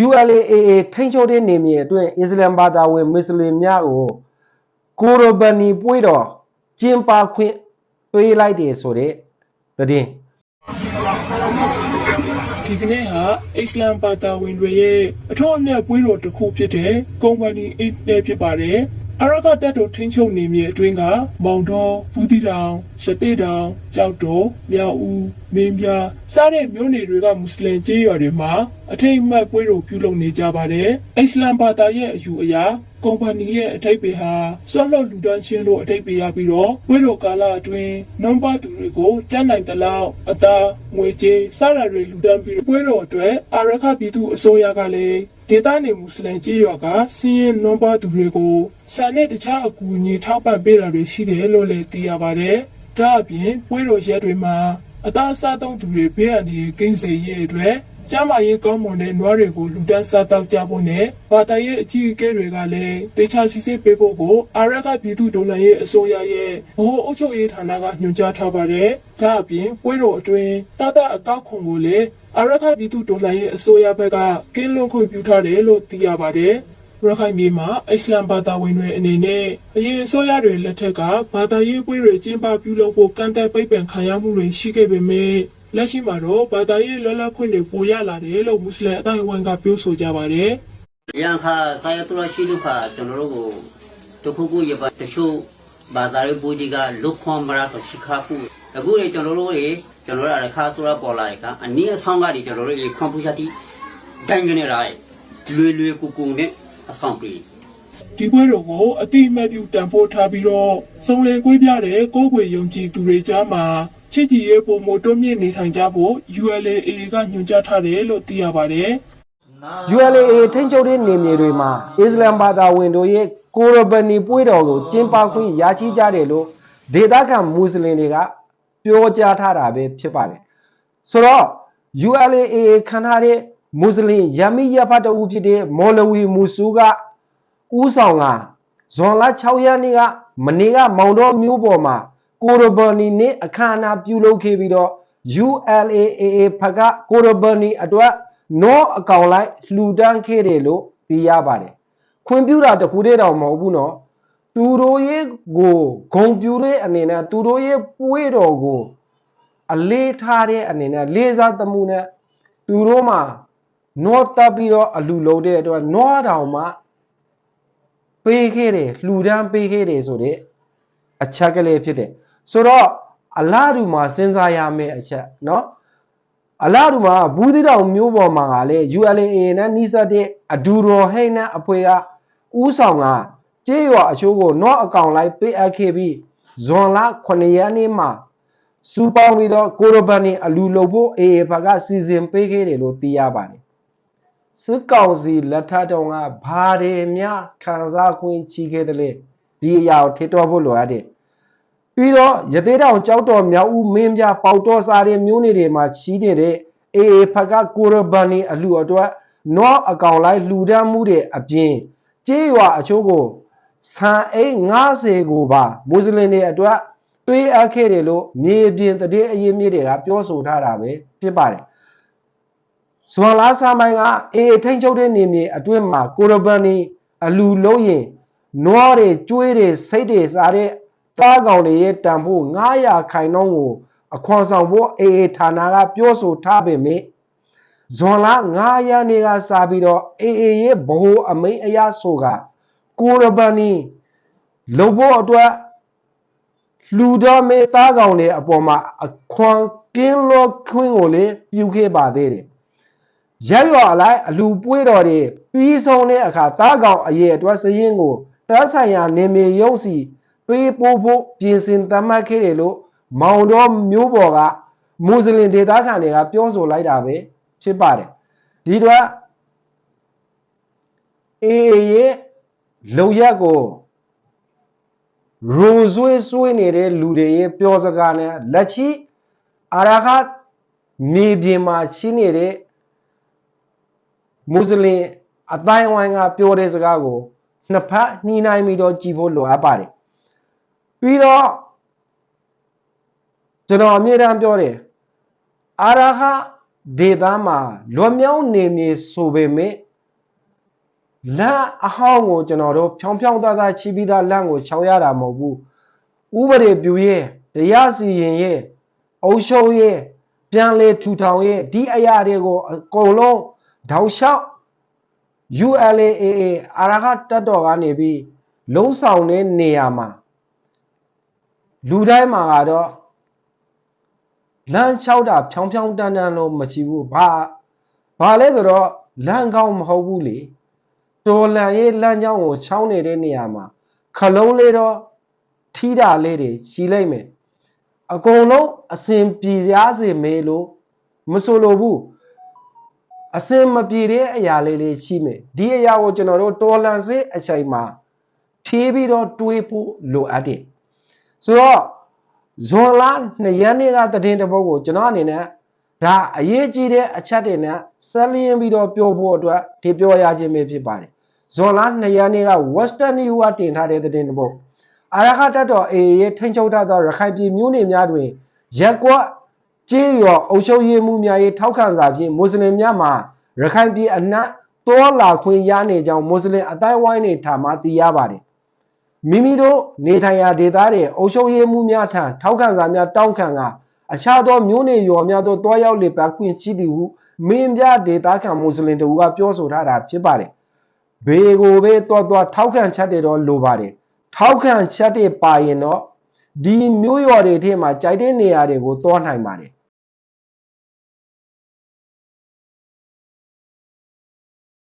ULAA ထိန်းချုပ်တဲ့နေမြေအတွင်းအစ္စလမ်ဘာသာဝင်မွတ်စလင်များကိုကိုရိုဘနီပွေးတော်ကျင်းပခွင့်ပေးလိုက်တယ်ဆိုတဲ့သတင်းဒီကနေ့ဟာအစ္စလမ်ဘာသာဝင်တွေရဲ့အထောက်အမြတ်ပွဲတော်တစ်ခုဖြစ်တဲ့ကုမ္ပဏီအိတ်နဲ့ဖြစ်ပါတယ် အရကတက်တော်ထိန်းချုပ်နေမြေအတွင်းကမောင်တော်ဘူးတီတောင်ရှတေးတောင်ကြောက်တော်မြောက်ဦးမင်းပြစတဲ့မြို့နယ်တွေကမွတ်စလင်ကျေးရွာတွေမှာအထိတ်အမှတ်ပွဲတော်ပြုလုပ်နေကြပါတယ်အစ္စလမ်ဘာသာရဲ့အယူအရာကုမ္ပဏီရဲ့အထိတ်ပေဟာဆော့လော့လူဒန်းချင်းလို့အထိတ်ပေရပြီးတော့ဝိရောကာလအတွင်းနွန်ပါသူတွေကိုတန်းနိုင်တလောက်အသားငွေကြေးစတာတွေလူဒန်းပြီးပွဲတော်အတွက်အာရခပြည်သူအစိုးရကလည်း ဒေသနေမွတ်စလင်ကြေးရွာကစီးရင်နွန်ပါသူတွေကိုစာနဲ့တခြားအကူအညီထောက်ပံ့ပေးတာတွေရှိတယ်လို့လည်းသိရပါတယ်။ဒါအပြင်ပွဲတော်ရက်တွေမှာအသားအစားသုံးသူတွေဘေးအန္တရာယ်ကင်းစေရေးအတွက်ကျမ်းမာရေးကောင်းမွန်တဲ့နွားတွေကိုလူတန်းစားတောက်ကြဖို့နဲ့ဘာသာရေးအကြီးအကဲတွေကလည်းတေချာစီစစ်ပေးဖို့ကိုအာရကပြည်သူဒေါ်လာရေးအစိုးရရဲ့ဗဟိုအုပ်ချုပ်ရေးဌာနကညွှန်ကြားထားပါတယ်။ဒါအပြင်ပွဲတော်အတွင်းတတအကောက်ခွန်ကိုလည်း အာရကပြည်သူဒေါ်လာရေးအစိုးရဘက်ကကင်းလွန်ခွင့်ပြုထားတယ်လို့သိရပါတယ်။ရခိုင်ပြည်မှာအစ္စလမ်ဘာသာဝင်တွေအနေနဲ့အရင်အစိုးရတွေလက်ထက်ကဘာသာရေးပွဲတွေကျင်းပပြုလုပ်ဖို့ကန့်သက်ပိတ်ပင်ခံရမှုတွေရှိခဲ့ပေမဲ့လက်ရှိမှာတော့ဘာသာရေးလွတ်လပ်ခွင့်တွေပိုရလာတယ်လို့မွတ်စလင်အတိုင်းအဝန်ကပြောဆိုကြပါတယ်ရန်ခါဆိုင်ရတူရရှိလူခါကျွန်တော်တို့ကိုတခုခုရပါတချို့ဘာသာရေးဘူးဒီကလုခွန်မရာဆိုရှိခါခုအခုလေကျွန်တော်တို့ရေ ကျွန်တော်တို့ရခါဆိုရပေါ်လာတဲ့ခါအနည်းအဆောင်ကဒီကျွန်တော်တို့ရေကွန်ပျူတာတီဒိုင်ကနေရိုင်လွယ်လွယ်ကူကူနဲ့အဆောင်ပြီး။ဒီပွဲတော်ကိုအတိအမှတ်ပြုတန်ဖိုးထားပြီးတော့စုံလင်ကွေးပြတဲ့ကိုယ်ွယ်ယုံကြည်သူတွေကြားမှာချစ်ကြည်ရေးပုံမတိုးမြင့်နေထိုင်ကြဖို့ ULA ကညွှန်ကြားထားတယ်လို့သိရပါတယ်။ ULAA ထိန်းချုပ်တဲ့နေမြေတွေမှာအစ္စလမ်ဘာသာဝင်တို့ရဲ့ကိုရိုဘနီပွေးတော်ကိုကျင်းပခွင့်ရရှိကြတယ်လို့ဒေသခံမွတ်စလင်တွေက ပြောကြားထားတာပဲဖြစ်ပါတယ်ဆိုတော့ ULAA ခံထားတဲ့မွတ်စလင်ယမီယဖတ်တူဖြစ်တဲ့မော်လဝီမူဆူကဦးဆောင်ကဇွန်လ6ရက်နေ့ကမနေ့ကမောင်တော်မျိုးပေါ်မှာကိုရိုဘနီနဲ့အခမ်းအနားပြုလုပ်ခဲ့ပြီးတော့ ULAA ဖကကိုရိုဘနီအတွက်နောအကောင်လိုက်လှူဒန်းခဲ့တယ်လို့သိရပါတယ်ခွင့်ပြုတာတခုတည်းတော့မဟုတ်ဘူးနော် သူတို့ရဲ့ကိုဂုံပြူတဲ့အနေနဲ့သူတို့ရဲ့ပွေးတော်ကိုအလေးထားတဲ့အနေနဲ့လေးစားသမှုနဲ့သူတို့မှာနောတပ်ပြီးတော့အလူလုံးတဲ့အတွက်နောတောင်မှပေးခဲ့တယ်လှူဒန်းပေးခဲ့တယ်ဆိုတဲ့အချက်ကလေးဖြစ်တယ်ဆိုတော့အလားတူမှာစဉ်းစားရမယ့်အချက်เนาะအလားတူမှာဘူးသီးတောင်မျိုးပေါ်မှာကလေ ULA နဲ့နှိစက်တဲ့အဒူရောဟိန်းနဲ့အဖွဲ့ကဥဆောင်က ကြေးရွာအချိုးကိုနော့အကောင်လိုက်ပေးအပ်ခဲ့ပြီးဇွန်လ9ရက်နေ့မှာစူပေါင်းပြီးတော့ကိုရိုဘန်နီအလူလုပ်ဖို့အေအေဘကစီစဉ်ပေးခဲ့တယ်လို့သိရပါတယ်စစ်ကောင်စီလက်ထက်တုန်းကဘာတွေများခံစား권ချီခဲ့တယ်လေဒီအရာကိုထေတော်ဖို့လိုအပ်တယ်ပြီးတော့ရသေးတောင်ကြောက်တော်မြောက်ဦးမင်းပြပေါတော်စားတဲ့မျိုးနေတွေမှာချီးနေတဲ့အေအေဖကကိုရဘန်နီအလူအတွက်နော့အကောင်လိုက်လှူဒန်းမှုတွေအပြင်ကြေးရွာအချို့ကို ဆန်အိတ်90ကိုပါမွတ်စလင်တွေအတွက်တွေးအပ်ခဲ့တယ်လို့မြေပြင်တည်အရေးမြစ်တွေကပြောဆိုထားတာပဲဖြစ်ပါတယ်ဇွန်လဆာမိုင်းကအေအေထိန်ချုပ်တဲ့နေမြေအတွင်းမှာကိုရဘန်နီအလူလုံးရင်နွားတွေကျွေးတွေစိတ်တွေစားတဲ့တားကောင်တွေရဲ့တန်ဖိုး900ခိုင်နှုန်းကိုအခွန်ဆောင်ဖို့အေအေဌာနကပြောဆိုထားပေမဲ့ဇွန်လ9ရက်နေ့ကစပြီးတော့အေအေရဲ့ဗဟိုအမိန့်အရဆိုက ကိုရဘန်နီလုံဖို့အတွက်လူတော်မေသားကောင်တွေအပေါ်မှာအခွန်ကင်းလို့ခွင့်ကိုလေပြုခဲ့ပါသေးတယ်ရက်ရွာအလိုက်အလူပွေးတော်တွေပြီးဆုံးတဲ့အခါသားကောင်အရေးအတွက်စရင်ကိုတပ်ဆိုင်ရာနေမြေရုပ်စီပေးပို့ဖို့ပြင်ဆင်သတ်မှတ်ခဲ့တယ်လို့မောင်တော်မျိုးပေါ်ကမွတ်စလင်ဒေသခံတွေကပြောဆိုလိုက်တာပဲဖြစ်ပါတယ်ဒီတော့အေးရဲ့ လုံရက်ကိုရိုဆွေးဆွေးနေတဲ့လူတွေရဲ့ပြောစကားနဲ့လက်ချီအာရခတ်မြေပြင်မှာရှိနေတဲ့မွတ်စလင်အတိုင်းဝိုင်းကပြောတဲ့စကားကိုနှစ်ဖက်ညှိနှိုင်းပြီးတော့ကြည်ဖို့လိုအပ်ပါတယ်ပြီးတော့ကျွန်တော်အမြဲတမ်းပြောတယ်အာရခဒေသမှာလွတ်မြောက်နေမည်ဆိုပေမဲ့ လမ်းအဟောင်းကိုကျွန်တော်တို့ဖြောင်းဖြောင်းသားသားချီးပြီးသားလမ်းကိုချောင်းရတာမဟုတ်ဘူးဥပဒေပြုရဲ့တရားစီရင်ရဲ့အုပ်ချုပ်ရဲ့ပြန်လေထူထောင်ရဲ့ဒီအရာတွေကိုအကုန်လုံးတောက်လျှောက် ULAA အာရခတက်တော်ကနေပြီးလုံးဆောင်တဲ့နေရာမှာလူတိုင်းမှာကတော့လမ်းလျှောက်တာဖြောင်းဖြောင်းတန်းတန်းလို့မရှိဘူးဘာဘာလဲဆိုတော့လမ်းကောင်းမဟုတ်ဘူးလေ တော်လန်ရေးလမ်းကြောင်းကိုချောင်းနေတဲ့နေရာမှာခလုံးလေးတော့ထီးတာလေးတွေရှိလိုက်မယ်အကုန်လုံးအစဉ်ပြေရစေမေလို့မဆိုလိုဘူးအစင်မပြေတဲ့အရာလေးလေးရှိမယ်ဒီအရာကိုကျွန်တော်တို့တော်လန်စေးအချိန်မှာဖြေးပြီးတော့တွေးဖို့လိုအပ်တယ်ဆိုတော့ဇွန်လ2ရက်နေ့ကတည်င်းတစ်ပုဒ်ကိုကျွန်တော်အနေနဲ့ဒါအရေးကြီးတဲ့အချက်တွေနဲ့ဆက်လျင်းပြီးတော့ပြောဖို့အတွက်ဒီပြောရခြင်းပဲဖြစ်ပါတယ် ဇွန်လ2ရက်နေ့က Western New ကတင်ထားတဲ့တည်င်းတစ်ပုဒ်အာရခတက်တော် AA ရဲ့ထိန်းချုပ်ထားသောရခိုင်ပြည်မြို့နယ်များတွင်ရက်ကွက်ကျေးရွာအုပ်ချုပ်ရေးမှုများ၏ထောက်ခံစာဖြင့်မွတ်စလင်များမှာရခိုင်ပြည်အနှံ့တောလာခွင့်ရနေကြောင်းမွတ်စလင်အတိုင်းဝိုင်းနေထာမှသိရပါတယ်မိမိတို့နေထိုင်ရာဒေသတွေအုပ်ချုပ်ရေးမှုများထံထောက်ခံစာများတောင်းခံကအခြားသောမြို့နယ်ရွာများသို့တွားရောက်လေပတ်ခွင့်ရှိသည်ဟုမင်းပြဒေသခံမွတ်စလင်တို့ကပြောဆိုထားတာဖြစ်ပါတယ် ဘေကိုပဲတော်တော်ထောက်ခံချက်တွေတော့လိုပါတယ်ထောက်ခံချက်တွေပါရင်တော့ဒီမျိုးရွာတွေထဲမှာကြိုက်တဲ့နေရာတွေကိုတောနိုင်ပါတယ်